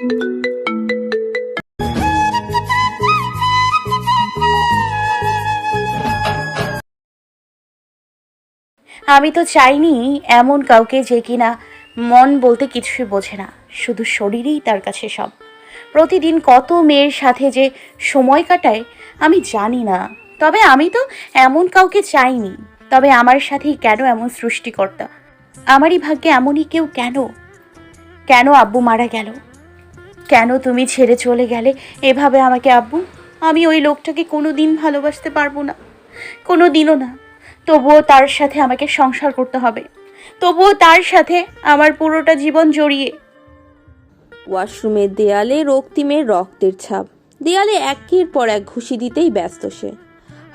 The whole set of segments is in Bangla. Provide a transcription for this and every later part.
আমি তো চাইনি এমন কাউকে যে কিনা মন বলতে কিছুই বোঝে না, শুধু শরীরেই তার কাছে সব। প্রতিদিন কত মেয়ের সাথে যে সময় কাটায়, আমি জানি না। তবে আমি তো এমন কাউকে চাইনি, তবে আমার সাথেই কেন এমন সৃষ্টিকর্তা? আমারই ভাগ্যে এমনই কেউ কেন? কেন আব্বু মারা গেল? কেন তুমি ছেড়ে চলে গেলে? এভাবে আমাকে আব্বু, আমি ওই লোকটাকে কোনো দিন ভালোবাসতে পারব না। কোনো দিনও না। তবুও তার সাথে আমাকে সংসার করতে হবে। তবুও তার সাথে আমার পুরোটা জীবন জড়িয়ে। ওয়াশরুমের দেয়ালে রক্তিমের রক্তের ছাপ। দেয়ালে একের পর এক ঘুষি দিতেই ব্যস্ত সে।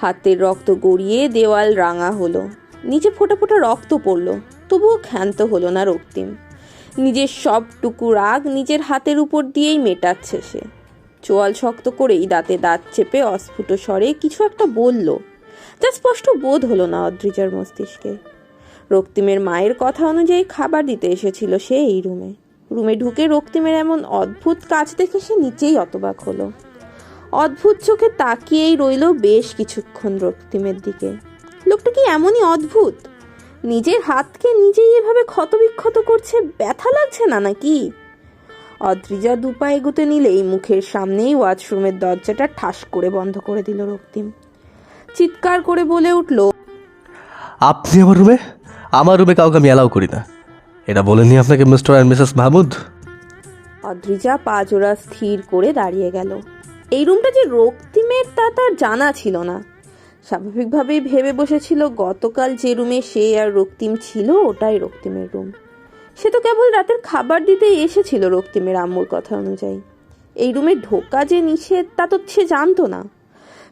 হাতের রক্ত গড়িয়ে দেওয়াল রাঙা হলো। নিচে ফোটা ফোটা রক্ত পড়ল। তবুও ক্ষান্ত হলো না রক্তিম। নিজের সবটুকু রাগ নিজের হাতের উপর দিয়েই মেটাচ্ছে সে। চোয়াল শক্ত করেই দাঁতে দাঁত চেপে অস্ফুট স্বরে কিছু একটা বলল। যা স্পষ্ট বোধ হলো না অদ্রিজার মস্তিষ্কে। রক্তিমের মায়ের কথা অনুযায়ী খাবার দিতে এসেছিল সে এই রুমে। রুমে ঢুকে রক্তিমের এমন অদ্ভুত কাজ দেখে সে নিচেই অতবাক হলো। অদ্ভুত চোখে তাকিয়েই রইল বেশ কিছুক্ষণ রক্তিমের দিকে। লোকটা কি এমনই অদ্ভুত? নিজের হাতকে নিজেই এভাবে ক্ষতবিক্ষত করছে ব্যথা লাগছে না নাকি? অদ্রিজা দুপা এগুতে নিলেই মুখের সামনেই ওয়াশরুমের দরজাটা ঠাস করে বন্ধ করে দিল রক্তিম। চিৎকার করে বলে উঠল আপনি আমার রুমে? আমার রুমে কাউকে আমি অ্যালাউ করি না। এটা বলেনি আপনাকে mister and missus Mahmud? Adrija পা জোড়া স্থির করে দাঁড়িয়ে গেল। এই রুমটা যে রক্তিমের তা তার জানা ছিল না। স্বাভাবিকভাবেই ভেবে বসেছিল গতকাল যে রুমে সে আর রক্তিম ছিল ওটাই রক্তিমের রুম। সে তো কেবল রাতের খাবার দিতেই এসেছিল রক্তিমের আম্মুর কথা অনুযায়ী। এই রুমে ঢোকা যে নিষেধ তা তো সে জানতো না।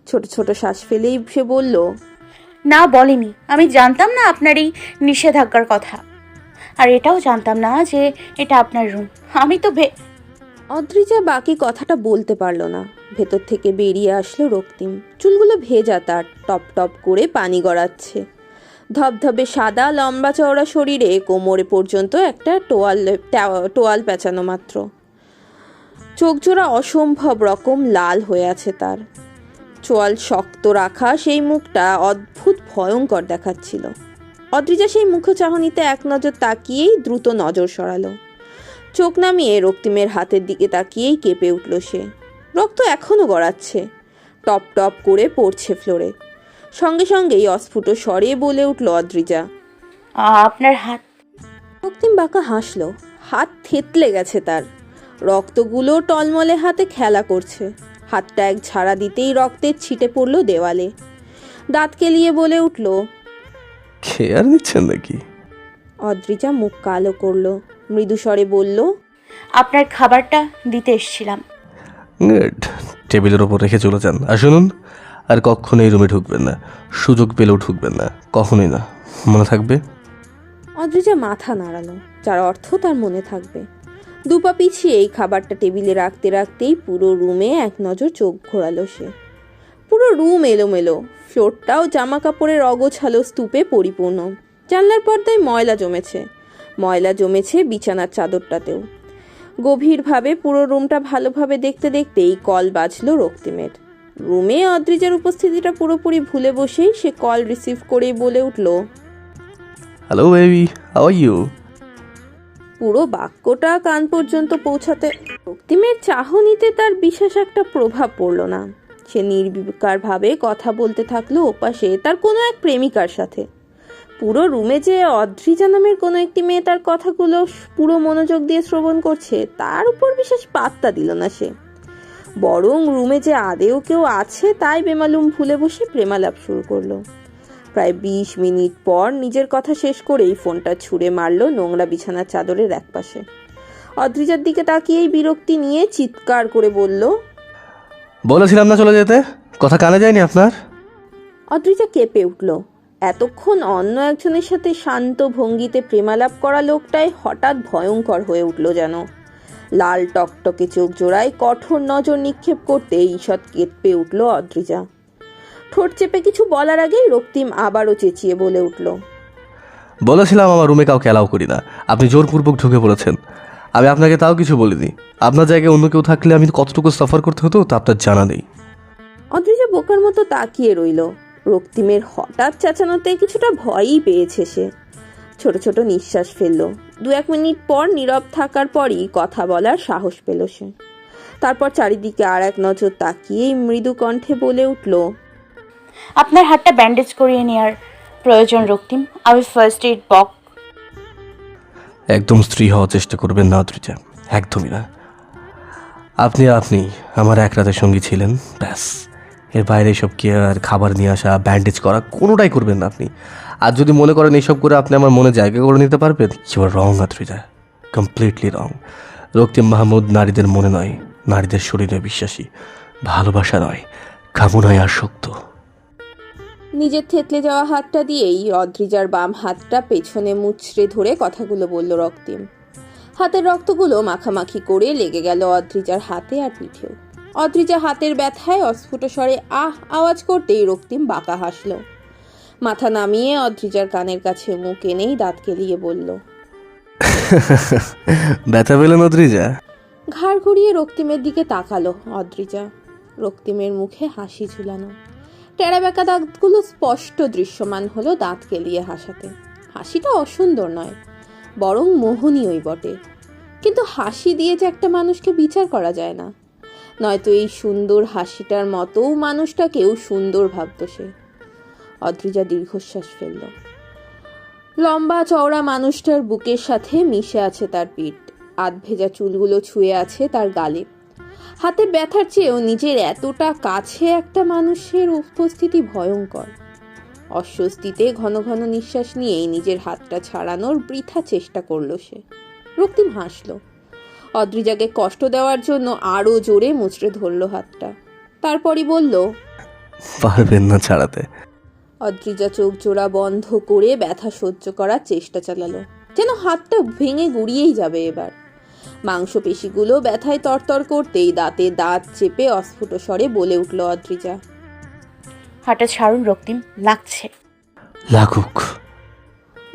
ছোট ছোট শ্বাস ফেলেই সে বলল না বলেনি। আমি জানতাম না আপনার এই নিষেধাজ্ঞার কথা। আর এটাও জানতাম না যে এটা আপনার রুম। আমি তো ভে অদ্রিজা বাকি কথাটা বলতে পারল না। ভেতর থেকে বেরিয়ে আসলো রক্তিম। চুলগুলো ভেজা তার, টপ টপ করে পানি গড়াচ্ছে। ধবধবে সাদা লম্বা চওড়া শরীরে কোমরে পর্যন্ত একটা টোয়াল টোয়াল পেঁচানো মাত্র। চোখজোড়া অসম্ভব রকম লাল হয়ে আছে তার। চোয়াল শক্ত রাখা সেই মুখটা অদ্ভুত ভয়ঙ্কর দেখাচ্ছিল। অদ্রিজা সেই মুখ চাহনিতে এক নজর তাকিয়েই দ্রুত নজর সরালো। চোখ নামিয়ে রক্তিমের হাতের দিকে তাকিয়েই কেঁপে উঠল সে। রক্ত এখনও গড়াচ্ছে। টপ টপ করে পড়ছে ফ্লোরে। সঙ্গে সঙ্গেই অস্ফুট স্বরে বলে উঠল অদ্রিজা। আপনার হাত। রক্তিম বাঁকা হাসলো। হাত থেতলে গেছে তার। রক্তগুলো টলমলে হাতে খেলা করছে। হাতটা এক ঝাড়া দিতেই রক্তের ছিটে পড়ল দেওয়ালে। দাঁত কেলিয়ে বলে উঠল খেয়ার নিচ্ছেন নাকি? অদ্রিজা মুখ কালো করল। মৃদু স্বরে বলল আপনার খাবারটা দিতে এসেছিলাম। গুড। টেবিলের ওপর রেখে চলে যান। আর শুনুন, আর কখনো এই রুমে ঢুকবেন না। সুযোগ পেলেও ঢুকবেন না। কখনোই না। মনে থাকবে? অদ্রিজা মাথা নাড়ালো, যার অর্থ তার মনে থাকবে। দুপা পিছিয়ে এই খাবারটা টেবিলে রাখতে রাখতেই পুরো রুমে এক নজর চোখ ঘোরালো সে। পুরো রুম এলোমেলো, ফ্লোরটাও জামা কাপড়ের অগোছালো স্তূপে পরিপূর্ণ। জানলার পর্দায় ময়লা জমেছে। ময়লা জমেছে বিছানার চাদরটাতেও। গভীরভাবে পুরো রুমটা ভালোভাবে দেখতে দেখতেই কল বাজলো রক্তিমের। রুমে অদ্রিজার উপস্থিতিটা পুরোপুরি ভুলে বসেই সে কল রিসিভ করেই বলে উঠল hello baby how are you পুরো বাক্যটা কান পর্যন্ত পৌঁছাতে রক্তিমের চাহনিতে তার বিশেষ একটা প্রভাব পড়ল না। সে নির্বিকারভাবে কথা বলতে থাকল ওপাশে তার কোনো এক প্রেমিকার সাথে। পুরো রুমে যে অদ্রিজা নামের কোনো একটি মেয়ে তার কথাগুলো পুরো মনোযোগ দিয়ে শ্রবণ করছে তার উপর বিশেষ পাত্তা দিল না সে। বরং রুমে যে আদেও কেউ আছে তাই বেমালুম ভুলে বসে প্রেমালাপ শুরু করল। প্রায় বিশ মিনিট পর নিজের কথা শেষ করেই ফোনটা ছুঁড়ে মারলো নোংরা বিছানার চাদরের একপাশে। অদ্রিজার দিকে তাকিয়েই বিরক্তি নিয়ে চিৎকার করে বলল বলেছিলাম না চলে যেতে? কথা কানে যায়নি আপনার? অদ্রিজা কেঁপে উঠল। এতক্ষণ অন্য একজনের সাথে শান্ত ভঙ্গিতে প্রেমালাপ করা লোকটাই হঠাৎ ভয়ঙ্কর হয়ে উঠল যেন। লাল টকটকে চোখ জোড়ায় কঠোর নজর নিক্ষেপ করতে ঈষৎ কেঁপে উঠল অদ্রিজা। ঠোঁট চেপে কিছু বলার আগেই রক্তিম আবারও চেঁচিয়ে বলে উঠল বলেছিলাম আমার রুমে কাউকে অ্যালাউ করি না। আপনি জোরপূর্বক ঢুকে পড়েছেন। আমি আপনাকে তাও কিছু বলিনি। আপনার জায়গায় অন্য কেউ থাকলে আমি কতটুকু সাফার করতে হতো তা আপনার জানা নেই। অদ্রিজা বোকার মতো তাকিয়ে রইল। রক্তিমের হঠাৎ চেঁচানোতে কিছুটা ভয়ই পেয়েছে সে। ছোট ছোট নিঃশ্বাস ফেলল। দু এক মিনিট পর নীরব থাকার পরই কথা বলার সাহস পেল সে। তারপর চারিদিকে আর এক নজর তাকিয়েই মৃদু কণ্ঠে বলে উঠল আপনার হাতটা ব্যান্ডেজ করিয়ে নেওয়ার প্রয়োজন রক্তিম। আমি ফার্স্ট এইড বক একদম স্ত্রী হওয়ার চেষ্টা করবেন না অদ্রিজা একদমই না। আপনি আপনি আমার এক রাতের সঙ্গী ছিলেন ব্যাস। এর বাইরে এসব কেয়ার খাবার নিয়ে আসা ব্যান্ডেজ করা, কোনোটাই করবেন না আপনি। আর যদি মনে করেন এইসব করে আপনি আমার মনে জায়গা করে নিতে পারবেন you are wrong Adrija completely wrong Raktim Mahmud নারীদের মনে নয়, নারীদের শরীরে বিশ্বাসী। ভালোবাসা নয়, কামনায় আসক্ত। নিজের থেতলে যাওয়া হাতটা দিয়েই অদ্রিজার বাম হাতটা পেছনে মুচড়ে ধরে কথাগুলো বলল রক্তিম। হাতের রক্তগুলো মাখামাখি করে লেগে গেল অদ্রিজার হাতে আর পিঠেও। অদ্রিজা হাতের ব্যথায় অস্ফুট স্বরে আহ আওয়াজ করতেই রক্তিম বাঁকা হাসল। মাথা নামিয়ে অদ্রিজার কানের কাছে মুখ এনেই দাঁত কেলিয়ে বলল ব্যথা পেলেন অদ্রিজা? ঘাড় ঘুরিয়ে রক্তিমের দিকে তাকালো অদ্রিজা। রক্তিমের মুখে হাসি ঝুলানো। টেরা বেঁকা দাঁতগুলো স্পষ্ট দৃশ্যমান হলো দাঁত কেলিয়ে হাসাতে। হাসিটা অসুন্দর নয় বরং মোহনীয়ই বটে। কিন্তু হাসি দিয়ে যে একটা মানুষকে বিচার করা যায় না। নয়তো এই সুন্দর হাসিটার মতোও মানুষটাকেও সুন্দর ভাবত সে। অদ্রিজা দীর্ঘশ্বাস ফেলল। লম্বা চওড়া মানুষটার বুকের সাথে মিশে আছে তার পিঠ। আধ ভেজা চুলগুলো ছুঁয়ে আছে তার গালে। হাতে ব্যথার চেয়েও নিজের এতটা কাছে একটা মানুষের উপস্থিতি ভয়ঙ্কর। অস্বস্তিতে ঘন ঘন নিঃশ্বাস নিয়েই নিজের হাতটা ছাড়ানোর বৃথা চেষ্টা করল সে। রক্তিম হাসল। অদ্রিজাকে কষ্ট দেওয়ার জন্য আরও জোরে মুচড়ে ধরলো হাতটা। তারপরই বলল পারবেন না ছাড়াতে। অদ্রিজা চোখ জোড়া বন্ধ করে ব্যথা সহ্য করার চেষ্টা চালালো। যেন হাতটা ভেঙে গুড়িয়েই যাবে এবার। মাংসপেশিগুলো ব্যথায় তরতর করতেই দাঁতে দাঁত চেপে অস্ফুট স্বরে বলে উঠল অদ্রিজা হাঁটা ছাড়ুন রক্তিম লাগছে। লাগুক।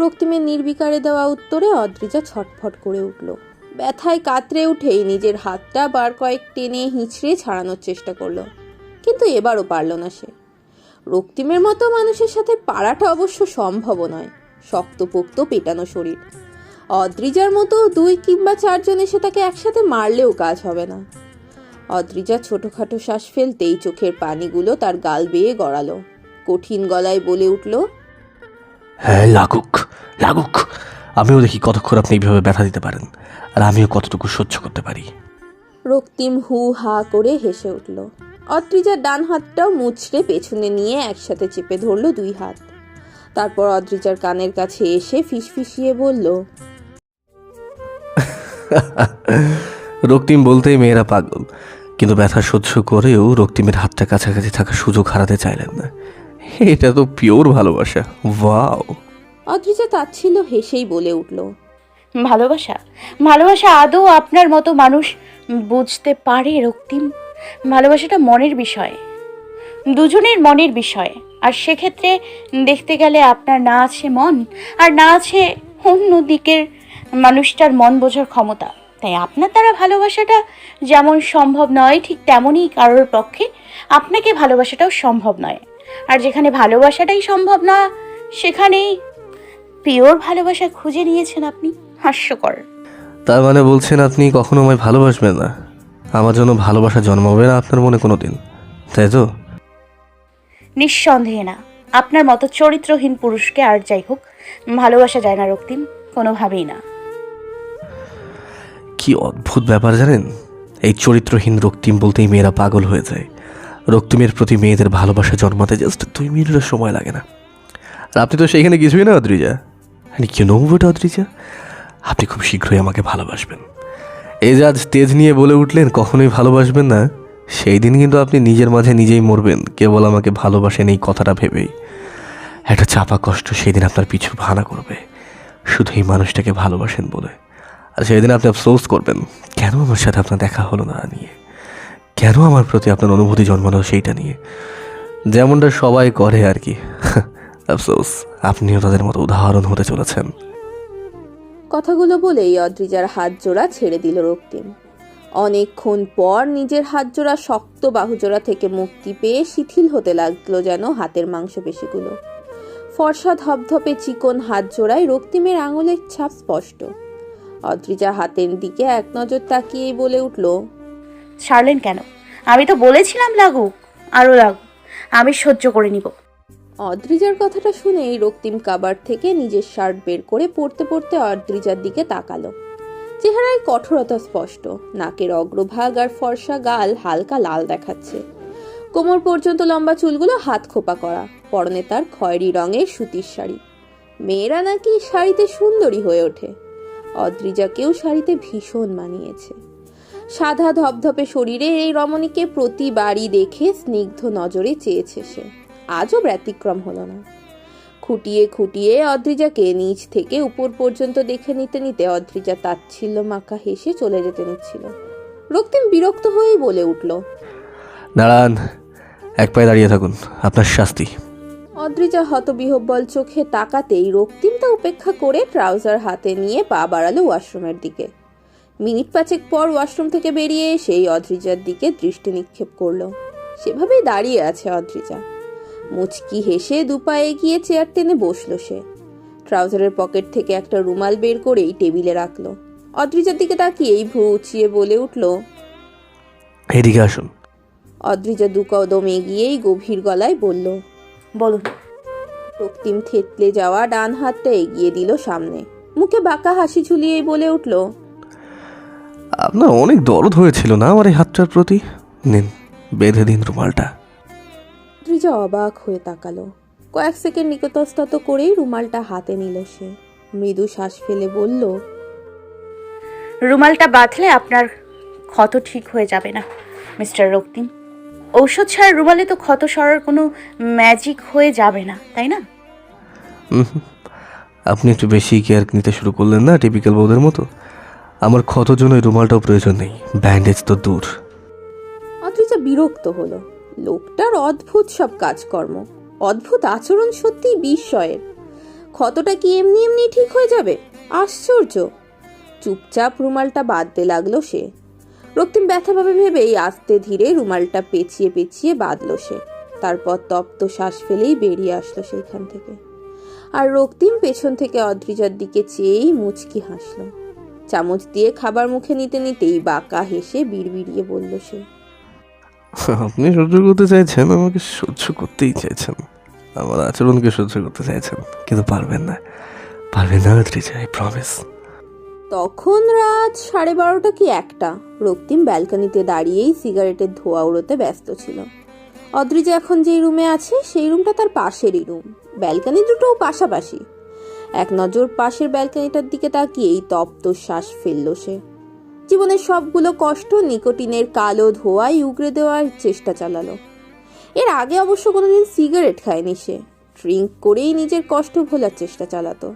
রক্তিমের নির্বিকারে দেওয়া উত্তরে অদ্রিজা ছটফট করে উঠল। ব্যথায় কাতরে উঠেই নিজের হাতটা বার কয়েক টেনে হিঁচড়ে ছাড়ানোর চেষ্টা করল, কিন্তু এবারও পারল না সে। রক্তিমের মতো মানুষের সাথে পারাটা অবশ্য সম্ভব নয়, শক্তপোক্ত পেটানো শরীর। অদ্রিজার মতো দুই কিংবা চারজন এসে তাকে একসাথে মারলেও কাজ হবে না। অদ্রিজা ছোটখাটো শ্বাস ফেলতেই চোখের পানিগুলো তার গাল বেয়ে গড়ালো। কঠিন গলায় বলে উঠল হ্যাঁ লাগুক লাগুক। আমিও দেখি কতক্ষণ আপনি এইভাবে ব্যথা দিতে পারেন আর আমিও কতটুকু সহ্য করতে পারি। রক্তিম হু হা করে হেসে উঠল। অদ্রিজার ডান হাতটাও মুচড়ে পেছনে নিয়ে একসাথে চেপে ধরলো দুই হাত। তারপর অদ্রিজার কানের কাছে এসে ফিসফিসিয়ে বলল রক্তিম বলতেই মেয়েরা পাগল কিন্তু ব্যথা সহ্য করেও রক্তিমের হাতটা কাছাকাছি থাকার সুযোগ হারাতে চাইলেন না। এটা তো পিওর ভালোবাসা ওয়াও অদ্রিজা তাচ্ছিল্য হেসেই বলে উঠল, ভালোবাসা ভালোবাসা আদৌ আপনার মতো মানুষ বুঝতে পারে রক্তিম? ভালোবাসাটা মনের বিষয়, দুজনের মনের বিষয়। আর সেক্ষেত্রে দেখতে গেলে আপনার না আছে মন, আর না আছে অন্য দিকের মানুষটার মন বোঝার ক্ষমতা। তাই আপনার দ্বারা ভালোবাসাটা যেমন সম্ভব নয়, ঠিক তেমনই কারোর পক্ষে আপনাকে ভালোবাসাটাও সম্ভব নয়। আর যেখানে ভালোবাসাটাই সম্ভব না, সেখানেই পিওর ভালোবাসা খুঁজে নিয়েছেন আপনি? হাস্যকর। তার মানে বলছেন আপনি কখনো আমায় ভালোবাসবেন না। আমার জন্য ভালোবাসা জন্মাবে না আপনার মনে কোনো দিন তাই তো? নিঃসন্দেহে না। আপনার মতো চরিত্রহীন পুরুষকে আর যাই হোক ভালোবাসা যায় না রক্তিম কোনোভাবেই না। কি অদ্ভুত ব্যাপার জানেন? এই চরিত্রহীন রক্তিম বলতেই মেয়েরা পাগল হয়ে যায়। রক্তিমের প্রতি মেয়েদের ভালোবাসা জন্মাতে জাস্ট দুই মিনিটের সময় লাগে না। আর আপনি তো সেইখানে কিছুই না অদ্রিজা। কি নো বট, অদ্রিজা? আপনি খুব শীঘ্রই আমাকে ভালোবাসবেন। আজ তেজ নিয়ে বলে উঠলেন, কখনোই ভালোবাসবেন না। সেই দিন কিন্তু আপনি নিজের মাঝে নিজেই মরবেন। কেবল আমাকে ভালোবাসেন এই কথাটা ভেবেই। একটা চাপা কষ্ট সেই দিন আপনার পিছু ভানা করবে। শুধু এই মানুষটাকে ভালোবাসেন বলে। আর সেদিন আপনি আফসোস করবেন, কেন আমার সাথে আপনার দেখা হলো না নিয়ে? কেন আমার প্রতি আপনার অনুভূতি জন্মালো সেইটা নিয়ে? যেমনটা সবাই করে আর কি। আফসোস আপনিও তাদের মতো উদাহরণ হতে চলেছেন। কথাগুলো বলেই অদ্রিজার হাত জোড়া ছেড়ে দিল রক্তিম। অনেকক্ষণ পর নিজের হাত জোড়া শক্ত বাহুজোড়া থেকে মুক্তি পেয়ে শিথিল হতে লাগল যেন হাতের মাংসপেশিগুলো। ফর্সা ধপধপে চিকন হাত জোড়ায় রক্তিমের আঙুলের ছাপ স্পষ্ট। অদ্রিজা হাতের দিকে এক নজর তাকিয়েই বলে উঠল ছাড়লেন কেন? আমি তো বলেছিলাম লাগুক আরও লাগুক। আমি সহ্য করে নিব। অদ্রিজার কথাটা শুনেই রক্তিম কাবার থেকে নিজের শার্ট বের করে পড়তে পড়তে অদ্রিজার দিকে তাকালো। চেহারায় কঠোরতা স্পষ্ট, নাকের অগ্রভাগ আর ফর্সা গাল হালকা লাল দেখাচ্ছে। কোমর পর্যন্ত লম্বা চুলগুলো হাত খোপা করা, পরনে তার খয়েরি রঙের সুতির শাড়ি। মেয়েরা নাকি শাড়িতে সুন্দরী হয়ে ওঠে। অদ্রিজাকেও শাড়িতে ভীষণ মানিয়েছে। সাদা ধপধপে শরীরে এই রমণীকে প্রতিবারই দেখে স্নিগ্ধ নজরে চেয়েছে সে। আজও ব্যতিক্রম হলো না। খুঁটিয়ে খুঁটিয়ে অদ্রিজাকে নিচ থেকে উপর পর্যন্ত দেখে নিতে নিতে অদ্রিজা তাচ্ছিল্য মাখা হেসে চলে যেতে নিচ্ছিল। রক্তিম বিরক্ত হয়েই বলে উঠল দাঁড়ান এক পায়ে দাঁড়িয়ে থাকুন আপনার শাস্তি। অদ্রিজা হতবিহব্বল চোখে তাকাতেই রক্তিম তা উপেক্ষা করে ট্রাউজার হাতে নিয়ে পা বাড়ালো ওয়াশরুমের দিকে। মিনিট পাঁচেক পর ওয়াশরুম থেকে বেরিয়ে এসেই অদ্রিজার দিকে দৃষ্টি নিক্ষেপ করল। সেভাবেই দাঁড়িয়ে আছে অদ্রিজা। মুচকি হেসে দুপায়ে গিয়ে চেয়ার টেনে বসল সে। ট্রাউজারের পকেট থেকে একটা রুমাল বের করেই টেবিলে রাখল। অদ্রিজার দিকে তাকিয়েই ভ্রু উঁচিয়ে বলে উঠল এদিকে আসুন। অদ্রিজা দু কদম এগিয়েই গভীর গলায় বলল বলুন। রক্তিম থেতলে যাওয়া ডান হাতটা এগিয়ে দিল সামনে। মুখে বাঁকা হাসি ঝুলিয়েই বলে উঠল আপনার অনেক দরদ হয়েছিল না আমার এই হাতটার প্রতি? নিন বেঁধে দিন রুমালটা। ত্রিজা অবাক হয়ে তাকালো। কয়েক সেকেন্ড নিকটস্থত করেই রুমালটা হাতে নিল সে। মৃদু শ্বাস ফেলে বলল রুমালটা বাঁধলে আপনার ক্ষত ঠিক হয়ে যাবে না মিস্টার রক্তিম। ঔষধ ছাড়া রুমালে তো ক্ষত সরার কোনো ম্যাজিক হয়ে যাবে না তাই না? আপনি একটু বেশি কেয়ার নিতে শুরু করলেন না টিপিক্যাল বউদের মতো? আমার ক্ষতর জন্য রুমালটাও প্রয়োজন নেই ব্যান্ডেজ তো দূর। অদ্রিজা বিরক্ত হলো। লোকটার অদ্ভুত সব কাজকর্ম। অদ্ভুত আচরণ সত্যিই বিস্ময়ের। ক্ষতটা কি এমনি এমনি ঠিক হয়ে যাবে? আশ্চর্য। চুপচাপ রুমালটা বাঁধতে লাগল সে। রক্তিম ব্যথা পাবে ভেবেই আস্তে ধীরে রুমালটা পেঁচিয়ে পেঁচিয়ে বাঁধলো সে। তারপর তপ্ত শ্বাস ফেলেই বেরিয়ে আসলো সেইখান থেকে। আর রক্তিম পেছন থেকে অদ্রিজার দিকে চেয়েই মুচকি হাসলো। চামচ দিয়ে খাবার মুখে নিতে নিতেই বাঁকা হেসে বিড়বিড়িয়ে বলল সে আপনি সহ্য করতে চাইছেন, আমাকে সহ্য করতেই চাইছেন। আমার আচরণকে সহ্য করতে চাইছেন, কিন্তু পারবেন না। পারবেন না, ত্রিজা আই প্রমিস তখন রাত সাড়ে বারোটা কি একটা। রক্তিম ব্যালকনিতে দাঁড়িয়েই সিগারেটের ধোয়া উড়োতে ব্যস্ত ছিল। অদ্রিজা এখন যেই রুমে আছে, সেই রুমটা তার পাশেরই রুম। ব্যালকনি দুটোও পাশাপাশি। এক নজর পাশের ব্যালকনিটার দিকে তাকিয়েই তপ্ত শ্বাস ফেলল সে। জীবনের সবগুলো কষ্ট নিকোটিনের কালো ধোয়ায় উগড়ে দেওয়ার চেষ্টা চালালো। এর আগে অবশ্য কোনোদিন সিগারেট খায়নি সে। ড্রিঙ্ক করেই নিজের কষ্ট ভোলার চেষ্টা চালাতো।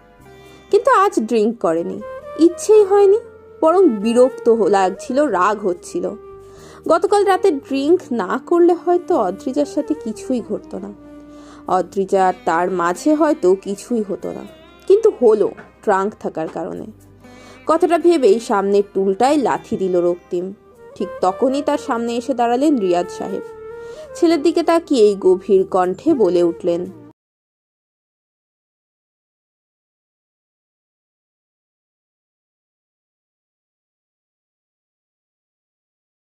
কিন্তু আজ ড্রিঙ্ক করেনি। ইচ্ছেই হয়নি, বরং বিরক্ত লাগছিল, রাগ হচ্ছিল। গতকাল রাতে ড্রিঙ্ক না করলে হয়তো অদ্রিজার সাথে কিছুই ঘটতো না। অদ্রিজা তার মাঝে হয়তো কিছুই হতো না। কিন্তু হলো ট্রাঙ্ক থাকার কারণে। কথাটা ভেবেই সামনের টুলটায় লাথি দিল রক্তিম। ঠিক তখনই তার সামনে এসে দাঁড়ালেন রিয়াজ সাহেব। ছেলের দিকে তাকিয়েই গভীর কণ্ঠে বলে উঠলেন